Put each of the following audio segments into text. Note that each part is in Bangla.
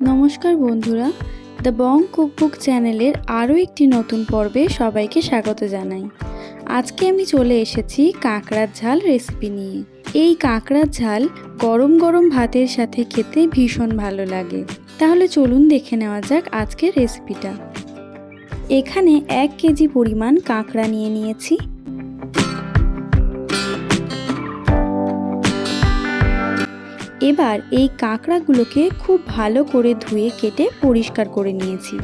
নমস্কার বন্ধুরা, দ্য বং কুকবুক চ্যানেলের আরও একটি নতুন পর্বে সবাইকে স্বাগত জানাই। আজকে আমি চলে এসেছি কাঁকড়ার ঝাল রেসিপি নিয়ে। এই কাঁকড়ার ঝাল গরম গরম ভাতের সাথে খেতে ভীষণ ভালো লাগে। তাহলে চলুন দেখে নেওয়া যাক আজকের রেসিপিটা। এখানে এক কেজি পরিমাণ কাঁকড়া নিয়ে নিয়েছি। এবার এই কাঁকড়াগুলোকে খুব ভালো করে ধুয়ে কেটে পরিষ্কার করে নিয়েছি।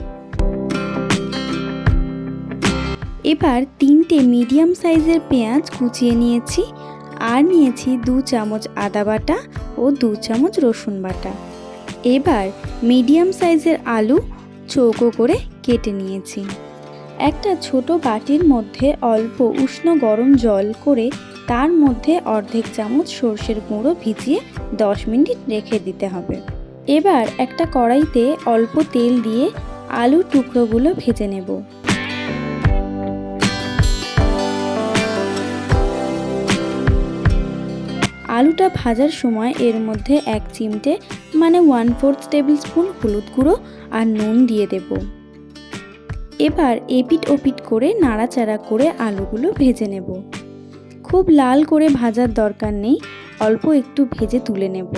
এবার তিনটে মিডিয়াম সাইজের পেঁয়াজ কুচিয়ে নিয়েছি আর নিয়েছি দু চামচ আদা বাটা ও দু চামচ রসুন বাটা। এবার মিডিয়াম সাইজের আলু চৌকো করে কেটে নিয়েছি। একটা ছোট বাটির মধ্যে অল্প উষ্ণ গরম জল করে তার মধ্যে অর্ধেক চামচ সর্ষের গুঁড়ো ভিজিয়ে দশ মিনিট রেখে দিতে হবে। এবার একটা কড়াইতে অল্প তেল দিয়ে আলুর টুকরোগুলো ভেজে নেব। আলুটা ভাজার সময় এর মধ্যে এক চিমটে মানে ওয়ান ফোর্থ টেবিল স্পুন হলুদ গুঁড়ো আর নুন দিয়ে দেব। এবার এপিট ওপিট করে নাড়াচাড়া করে আলুগুলো ভেজে নেব। খুব লাল করে ভাজার দরকার নেই, অল্প একটু ভেজে তুলে নেব।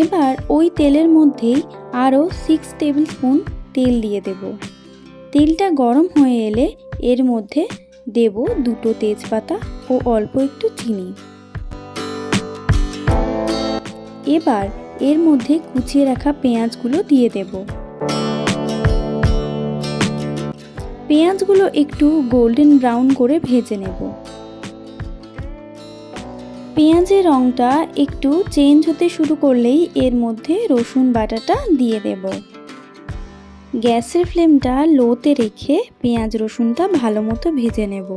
এবার ওই তেলের মধ্যেই আরও সিক্স টেবিল স্পুন তেল দিয়ে দেব। তেলটা গরম হয়ে এলে এর মধ্যে দেব দুটো তেজপাতা ও অল্প একটু চিনি। এবার এর মধ্যে কুচিয়ে রাখা পেঁয়াজগুলো দিয়ে দেব। পেঁয়াজগুলো একটু গোল্ডেন ব্রাউন করে ভেজে নেব। পেঁয়াজের রঙটা একটু চেঞ্জ হতে শুরু করলেই এর মধ্যে রসুন বাটাটা দিয়ে দেব। গ্যাসের ফ্লেমটা লোতে রেখে পেঁয়াজ রসুনটা ভালো মতো ভেজে নেব।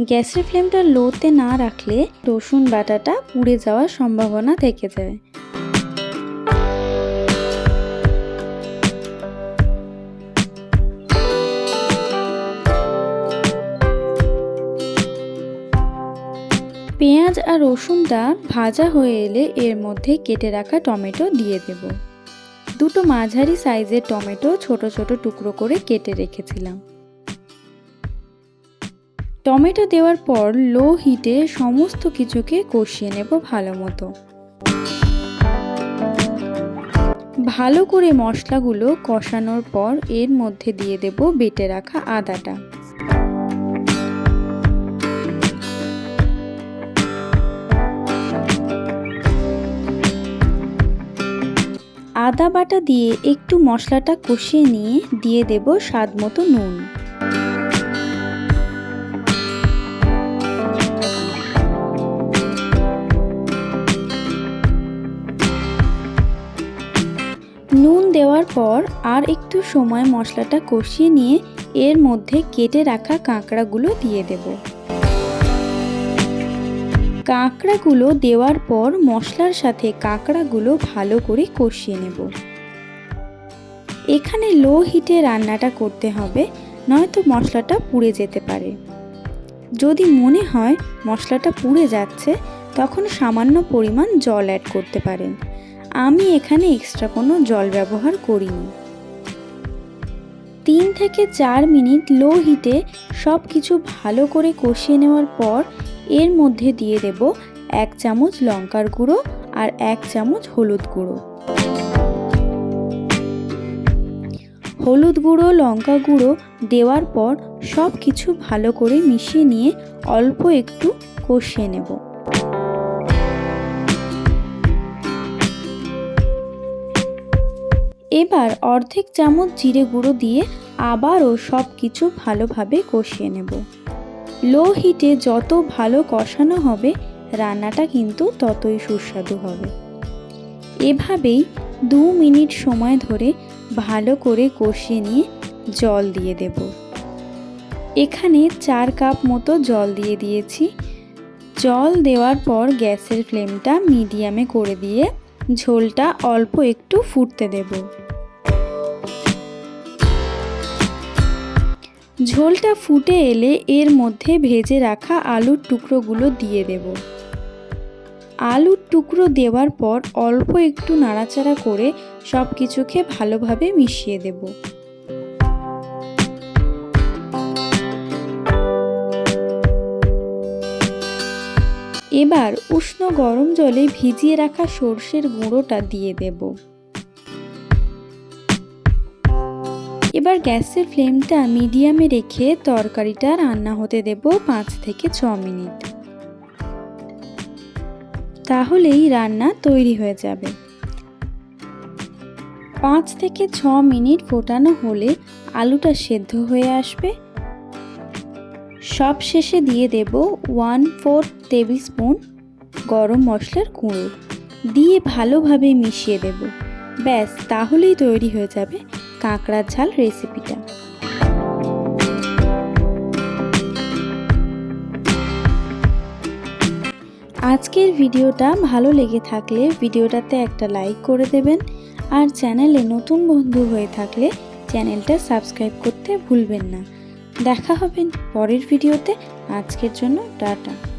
গ্যাসের ফ্লেমটা লোতে না রাখলে রসুন বাটাটা পুড়ে যাওয়ার সম্ভাবনা থেকে যায়। পেঁয়াজ আর রসুনটা ভাজা হয়ে এলে এর মধ্যে কেটে রাখা টমেটো দিয়ে দেব। দুটো মাঝারি সাইজের টমেটো ছোট ছোট টুকরো করে কেটে রেখেছিলাম। টমেটো দেওয়ার পর লো হিটে সমস্ত কিছুকে কষিয়ে নেব ভালো মতো। ভালো করে মশলাগুলো কষানোর পর এর মধ্যে দিয়ে দেব বেটে রাখা আদাটা। আদা বাটা দিয়ে একটু মশলাটা কষিয়ে নিয়ে দিয়ে দেব স্বাদ মতো নুন। নুন দেওয়ার পর আর একটু সময় মশলাটা কষিয়ে নিয়ে এর মধ্যে কেটে রাখা কাঁকড়াগুলো দিয়ে দেব। কাঁকড়াগুলো দেওয়ার পর মশলার সাথে কাঁকড়াগুলো ভালো করে কষিয়ে নেব। এখানে লো হিটে রান্নাটা করতে হবে, নয়তো মশলাটা পুড়ে যেতে পারে। যদি মনে হয় মশলাটা পুড়ে যাচ্ছে, তখন সামান্য পরিমাণ জল অ্যাড করতে পারেন। আমি এখানে এক্সট্রা কোনো জল ব্যবহার করিনি। তিন থেকে চার মিনিট লো হিটে সব কিছু ভালো করে কষিয়ে নেওয়ার পর এর মধ্যে দিয়ে দেব এক চামচ লঙ্কার গুঁড়ো আর এক চামচ হলুদ গুঁড়ো। হলুদ গুঁড়ো, লঙ্কা গুঁড়ো দেওয়ার পর সব কিছু ভালো করে মিশিয়ে নিয়ে অল্প একটু কষিয়ে নেব। এবার অর্ধেক চামচ জিরে গুঁড়ো দিয়ে আবারও সব কিছু ভালোভাবে কষিয়ে নেব। লো হিটে যত ভালো কষানো হবে, রান্নাটা কিন্তু ততই সুস্বাদু হবে। এভাবেই দু মিনিট সময় ধরে ভালো করে কষিয়ে নিয়ে জল দিয়ে দেব। এখানে চার কাপ মতো জল দিয়ে দিয়েছি। জল দেওয়ার পর গ্যাসের ফ্লেমটা মিডিয়ামে করে দিয়ে ঝোলটা অল্প একটু ফুটতে দেব। ঝোলটা ফুটে এলে এর মধ্যে ভেজে রাখা আলুর টুকরোগুলো দিয়ে দেব। আলুর টুকরো দেওয়ার পর অল্প একটু নাড়াচাড়া করে সব কিছুকে ভালোভাবে মিশিয়ে দেব। এবার উষ্ণ গরম জলে ভিজিয়ে রাখা সর্ষের গুঁড়োটা দিয়ে দেব। এবার গ্যাসের ফ্লেমটা মিডিয়ামে রেখে তরকারিটা রান্না হতে দেব পাঁচ থেকে ছ মিনিট। তাহলেই রান্না তৈরি হয়ে যাবে। পাঁচ থেকে ছ মিনিট ফোটানো হলে আলুটা সেদ্ধ হয়ে আসবে। সব শেষে দিয়ে দেব ওয়ান ফোর টেবিল স্পুন গরম মশলার গুঁড়ো। দিয়ে ভালোভাবে মিশিয়ে দেব। ব্যাস, তাহলেই তৈরি হয়ে যাবে। কাঁকড়ার ঝাল রেসিপিটা আজকের ভিডিওটা ভালো লেগে থাকলে ভিডিওটাতে একটা লাইক করে দেবেন আর চ্যানেলে নতুন বন্ধু হয়ে থাকলে চ্যানেলটা সাবস্ক্রাইব করতে ভুলবেন না। দেখা হবে পরের ভিডিওতে। আজকের জন্য টাটা।